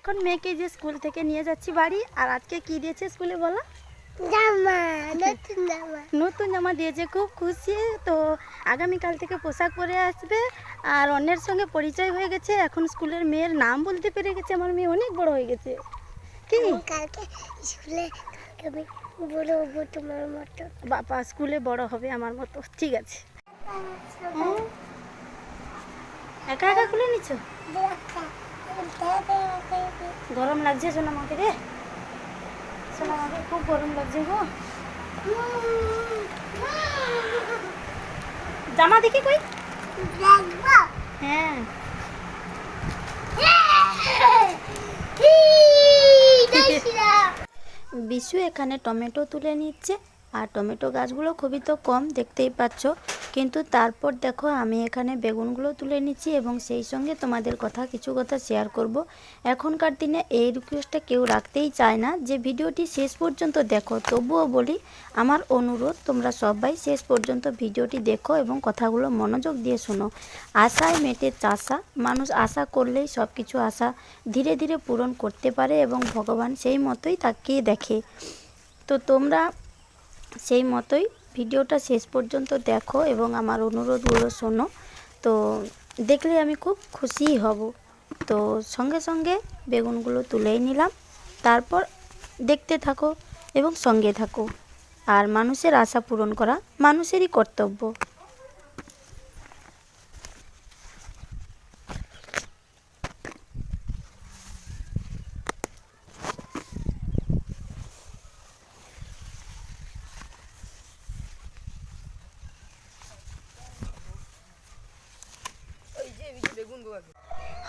এখন মেয়েকে যে স্কুল থেকে নিয়ে যাচ্ছি বাড়ি আর আজকে কি দিয়েছে স্কুলে বলো? জামা নতুন জামা। নতুন জামা দিয়েছে খুব খুশি। তো আগামীকাল থেকে পোশাক পরে আসবে আর অন্যের সঙ্গে পরিচয় হয়ে গেছে। এখন স্কুলের মেয়ের নাম বলতে পেরে গেছে আমার মেয়ে অনেক বড় হয়ে গেছে। কি? কালকে স্কুলে কালকে বড় হব তোমার মতো। বাবা স্কুলে বড় হবে আমার মতো ঠিক আছে? একা একা খুলে নিচ্ছ গরম লাগছে সোনামাকে রে সোনামাকে খুব গরম লাগছে গো। জামা দেখি কই? হ্যাঁ। বিশু এখানে টমেটো তুলে নিচ্ছে। আর টমেটো গাছগুলো খুবই তো কম, দেখতেই পাচ্ছ। কিন্তু তারপর দেখো, আমি এখানে বেগুনগুলো তুলে নিচ্ছি এবং সেই সঙ্গে তোমাদের কথা, কিছু কথা শেয়ার করব। এখনকার দিনে এই রিকোয়েস্টটা কেউ রাখতেই চায় না। যে ভিডিওটি শেষ পর্যন্ত দেখো, তবুও বলি, আমার অনুরোধ, তোমরা সবাই শেষ পর্যন্ত ভিডিওটি দেখো এবং কথাগুলো মনোযোগ দিয়ে শোনো। আশায় মেটে চাষা, মানুষ আশা করলেই সব কিছু আশা ধীরে ধীরে পূরণ করতে পারে এবং ভগবান সেই মতোই তাকিয়ে দেখে। তো তোমরা সেই মতোই ভিডিওটা শেষ পর্যন্ত দেখো এবং আমার অনুরোধগুলো শোনো। তো দেখলে আমি খুব খুশিই হব। তো সঙ্গে সঙ্গে বেগুনগুলো তুলেই নিলাম। তারপর দেখতে থাকো এবং সঙ্গে থাকো। আর মানুষের আশা পূরণ করা মানুষেরই কর্তব্য।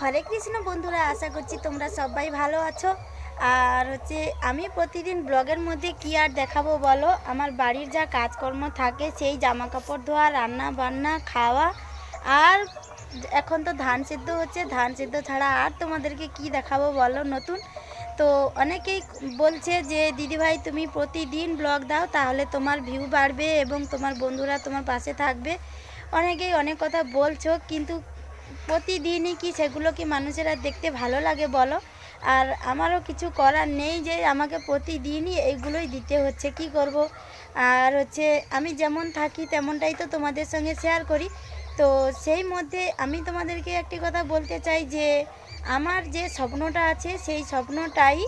হরে কৃষ্ণ বন্ধুরা, আশা করছি তোমরা সবাই ভালো আছো। আর হচ্ছে, আমি প্রতিদিন ব্লগের মধ্যে কি আর দেখাবো বলো? আমার বাড়ির যা কাজকর্ম থাকে, সেই জামা কাপড় ধোয়া, রান্না বান্না, খাওয়া। আর এখন তো ধান সিদ্ধ হচ্ছে, ধান সিদ্ধ ছাড়া আর তোমাদেরকে কি দেখাবো বলো নতুন? তো অনেকেই বলছে যে, দিদিভাই, তুমি প্রতিদিন ব্লগ দাও, তাহলে তোমার ভিউ বাড়বে এবং তোমার বন্ধুরা তোমার পাশে থাকবে। অনেকেই অনেক কথা বলছো, কিন্তু প্রতিদিনই কি সেগুলো কি মানুষের আর দেখতে ভালো লাগে বলো? আর আমারও কিছু করার নেই যে আমাকে প্রতিদিনই এইগুলোই দিতে হচ্ছে, কি করব? আর হচ্ছে আমি যেমন থাকি তেমনটাই তো তোমাদের সঙ্গে শেয়ার করি। তো সেই মধ্যে আমি তোমাদেরকে একটি কথা বলতে চাই যে আমার যে স্বপ্নটা আছে সেই স্বপ্নটাই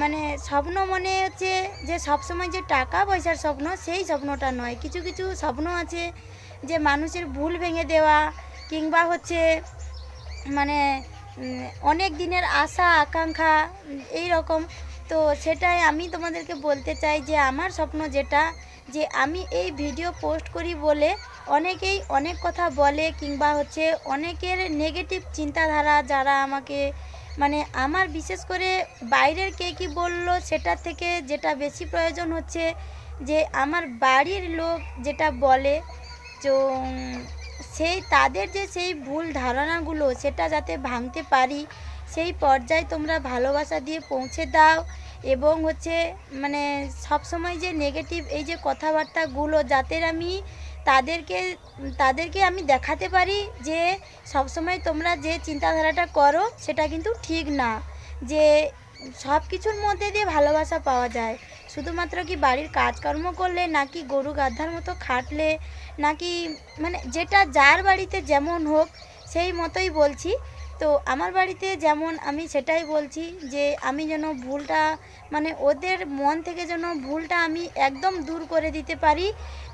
মানে স্বপ্ন মনে হচ্ছে যে সবসময় যে টাকা পয়সার স্বপ্ন সেই স্বপ্নটা নয়। কিছু কিছু স্বপ্ন আছে যে মানুষের ভুল ভেঙে দেওয়া কিংবা হচ্ছে মানে অনেক দিনের আশা, আকাঙ্ক্ষা, এই রকম। তো সেটাই আমি তোমাদেরকে বলতে চাই যে, আমার স্বপ্ন যেটা যে, আমি এই ভিডিও পোস্ট করি বলে অনেকেই অনেক কথা বলে কিংবা হচ্ছে অনেকের নেগেটিভ চিন্তাধারা যারা আমাকে মানে আমার বিশেষ করে বাইরের কে কী বলল সেটা থেকে যেটা বেশি প্রয়োজন হচ্ছে যে, আমার বাড়ির লোক যেটা বলে। তো সেই তাদের যে সেই ভুল ধারণাগুলো সেটা যাতে ভাঙতে পারি, সেই পর্যায়ে তোমরা ভালোবাসা দিয়ে পৌঁছে দাও এবং হচ্ছে মানে সবসময় যে নেগেটিভ এই যে কথাবার্তাগুলো যাতে আমি তাদেরকে তাদেরকে আমি দেখাতে পারি যে সবসময় তোমরা যে চিন্তাধারাটা করো সেটা কিন্তু ঠিক না, যে সব কিছুর মধ্যে দিয়ে ভালোবাসা পাওয়া যায়। শুধুমাত্র কি বাড়ির কাজকর্ম করলে, নাকি গরু গাধার মতো খাটলে, নাকি মানে যেটা যার বাড়িতে যেমন হোক, সেই মতোই বলছি। তো আমার বাড়িতে যেমন আমি সেটাই বলছি যে, আমি যেন ভুলটা মানে ওদের মন থেকে যেন ভুলটা আমি একদম দূর করে দিতে পারি,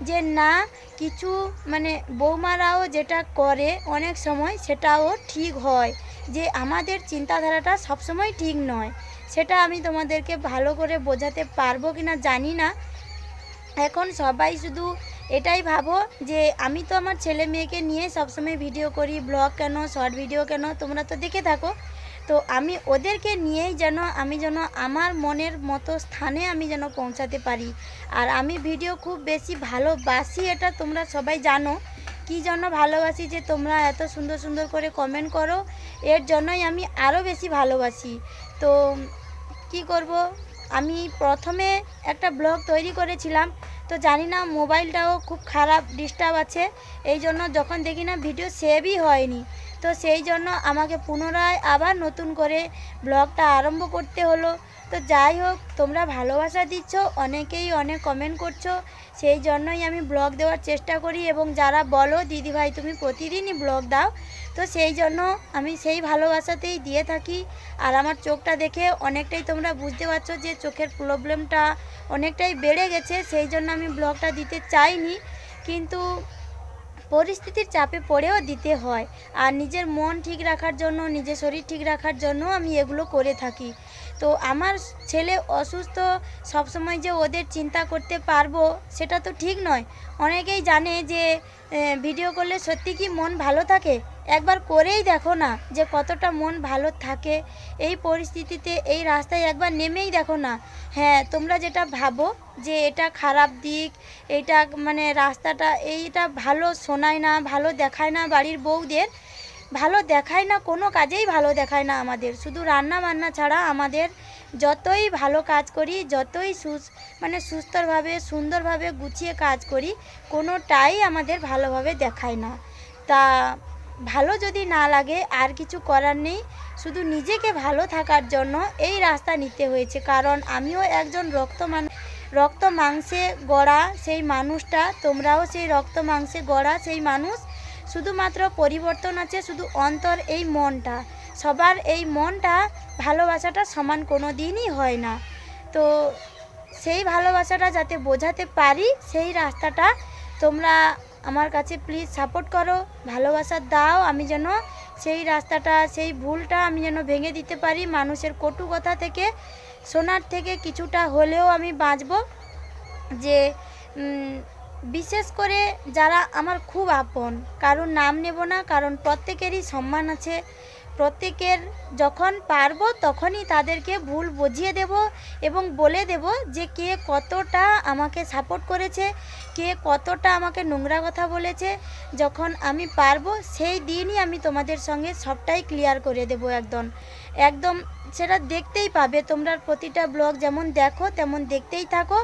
যে না, কিছু মানে বৌমারাও যেটা করে অনেক সময়, সেটাও ঠিক হয়। যে আমাদের চিন্তাধারাটা সবসময় ঠিক নয়। সেটা আমি তোমাদেরকে ভালো করে বোঝাতে পারব কি না জানি না। এখন সবাই শুধু এটাই ভাবো যে আমি তো আমার ছেলে মেয়েকে নিয়ে সবসময় ভিডিও করি, ব্লগ কেন, শর্ট ভিডিও কেন, তোমরা তো দেখে থাকো। তো আমি ওদেরকে নিয়েই যেন আমি যেন আমার মনের মতো স্থানে আমি যেন পৌঁছাতে পারি। আর আমি ভিডিও খুব বেশি ভালোবাসি, এটা তোমরা সবাই জানো। কী জন্য ভালোবাসি যে তোমরা এত সুন্দর সুন্দর করে কমেন্ট করো, এর জন্যই আমি আরও বেশি ভালোবাসি। তো কি করব? আমি প্রথমে একটা ব্লগ তৈরি করেছিলাম। তো জানি না মোবাইলটাও খুব খারাপ ডিস্টার্ব আছে। এই জন্য যখন দেখি না ভিডিও সেভই হয়নি। তো সেই জন্য আমাকে পুনরায় আবার নতুন করে ব্লগটা আরম্ভ করতে হলো। তো যাই হোক, তোমরা ভালোবাসা দিচ্ছ, অনেকেই অনেক কমেন্ট করছ। সেই জন্যই আমি ব্লগ দেওয়ার চেষ্টা করি এবং যারা বলো, দিদিভাই, তুমি প্রতিদিনই ব্লগ দাও। তো সেই জন্য আমি সেই ভালোবাসাতেই দিয়ে থাকি। আর আমার চোখটা দেখে অনেকটাই তোমরা বুঝতে পারছ যে চোখের প্রবলেমটা অনেকটাই বেড়ে গেছে, সেই জন্য আমি ব্লগটা দিতে চাইনি। কিন্তু পরিস্থিতির চাপে পড়েও দিতে হয়। আর নিজের মন ঠিক রাখার জন্য, নিজের শরীর ঠিক রাখার জন্য আমি এগুলো করে থাকি। তো আমার ছেলে অসুস্থ, সবসময় যে ওদের চিন্তা করতে পারব, সেটা তো ঠিক নয়। অনেকেই জানে যে ভিডিও করলে সত্যি কি মন ভালো থাকে? একবার করেই দেখো না যে কতটা মন ভালো থাকে। এই পরিস্থিতিতে, এই রাস্তায় একবার নেমেই দেখো না। হ্যাঁ তোমরা যেটা ভাবো যে এটা খারাপ দিক, এটা মানে রাস্তাটা এইটা ভালো শোনায় না, ভালো দেখায় না বাড়ির বউদের ভালো দেখায় না, কোনো কাজেই ভালো দেখায় না আমাদের। শুধু রান্না বান্না ছাড়া আমাদের যতই ভালো কাজ করি, যতই সুস মানে সুস্থভাবে, সুন্দরভাবে গুছিয়ে কাজ করি, কোনোটাই আমাদের ভালোভাবে দেখায় না। তা ভালো যদি না লাগে, আর কিছু করার নেই, শুধু নিজেকে ভালো থাকার জন্য এই রাস্তা নিতে হয়েছে। কারণ আমিও একজন রক্ত মান, রক্ত মাংসে গড়া সেই মানুষটা, তোমরাও সেই রক্ত মাংসে গড়া সেই মানুষ শুধুমাত্র পরিবর্তন আছে, শুধু অন্তর এই মনটা। সবার এই মনটা ভালোবাসাটা সমান কোনো দিনই হয় না। তো সেই ভালোবাসাটা যাতে বোঝাতে পারি, সেই রাস্তাটা তোমরা আমার কাছে প্লিজ সাপোর্ট করো, ভালোবাসা দাও, আমি যেন সেই রাস্তাটা, সেই ভুলটা আমি যেন ভেঙে দিতে পারি, মানুষের কটু কথা থেকে শোনার থেকে কিছুটা হলেও আমি বাঁচবো। যে বিশেষ করে যারা আমার খুব আপন কারণ নাম নেব না, কারণ প্রত্যেকেরই সম্মান আছে। প্রত্যেকের যখন পারব, তখনই তাদেরকে ভুল বুঝিয়ে দেব এবং বলে দেব যে কে কতটা আমাকে সাপোর্ট করেছে, কে কতটা আমাকে নোংরা কথা বলেছে। যখন আমি পারব, সেই দিনই আমি তোমাদের সঙ্গে সবটাই ক্লিয়ার করে দেব একদম। একদম সেটা দেখতেই পাবে। তোমরা প্রতিটা ব্লগ যেমন দেখো, তেমন দেখতেই থাকো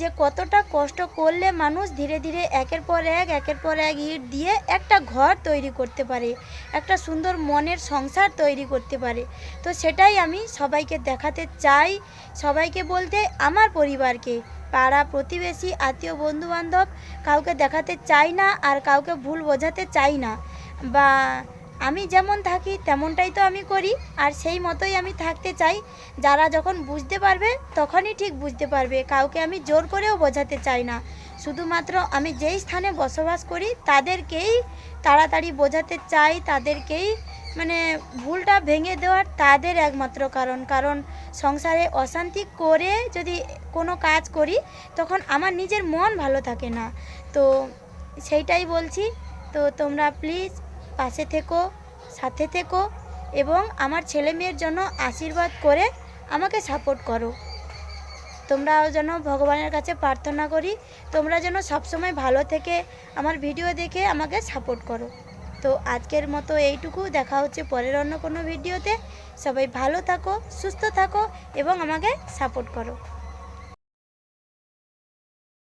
যে কতটা কষ্ট করলে মানুষ ধীরে ধীরে একের পর এক, একের পর এক ইট দিয়ে একটা ঘর তৈরি করতে পারে, একটা সুন্দর মনের সংসার তৈরি করতে পারে। তো সেটাই আমি সবাইকে দেখাতে চাই, সবাইকে বলতে আমার পরিবারকে। পাড়া প্রতিবেশী, আত্মীয়, বন্ধুবান্ধব, কাউকে দেখাতে চাই না আর কাউকে ভুল বোঝাতে চাই না। বা আমি যেমন থাকি, তেমনটাই তো আমি করি। আর সেই মতোই আমি থাকতে চাই। যারা যখন বুঝতে পারবে, তখনই ঠিক বুঝতে পারবে। কাউকে আমি জোর করেও বোঝাতে চাই না। শুধুমাত্র আমি যেই স্থানে বসবাস করি, তাদেরকেই তাড়াতাড়ি বোঝাতে চাই, তাদেরকেই মানে ভুলটা ভেঙে দেওয়ার তাদের একমাত্র কারণ। কারণ সংসারে অশান্তি করে যদি কোনো কাজ করি, তখন আমার নিজের মন ভালো থাকে না। তো সেইটাই বলছি। তো তোমরা প্লিজ পাশে থেকো, সাথে থেকো এবং আমার ছেলে মেয়ের জন্য আশীর্বাদ করে আমাকে সাপোর্ট করো। তোমরাও যেন ভগবানের কাছে প্রার্থনা করি, তোমরা যেন সবসময় ভালো থেকে আমার ভিডিও দেখে আমাকে সাপোর্ট করো। তো আজকের মতো এইটুকু, দেখা হচ্ছে পরের অন্য কোনো ভিডিওতে সবাই ভালো থাকো, সুস্থ থাকো এবং আমাকে সাপোর্ট করো।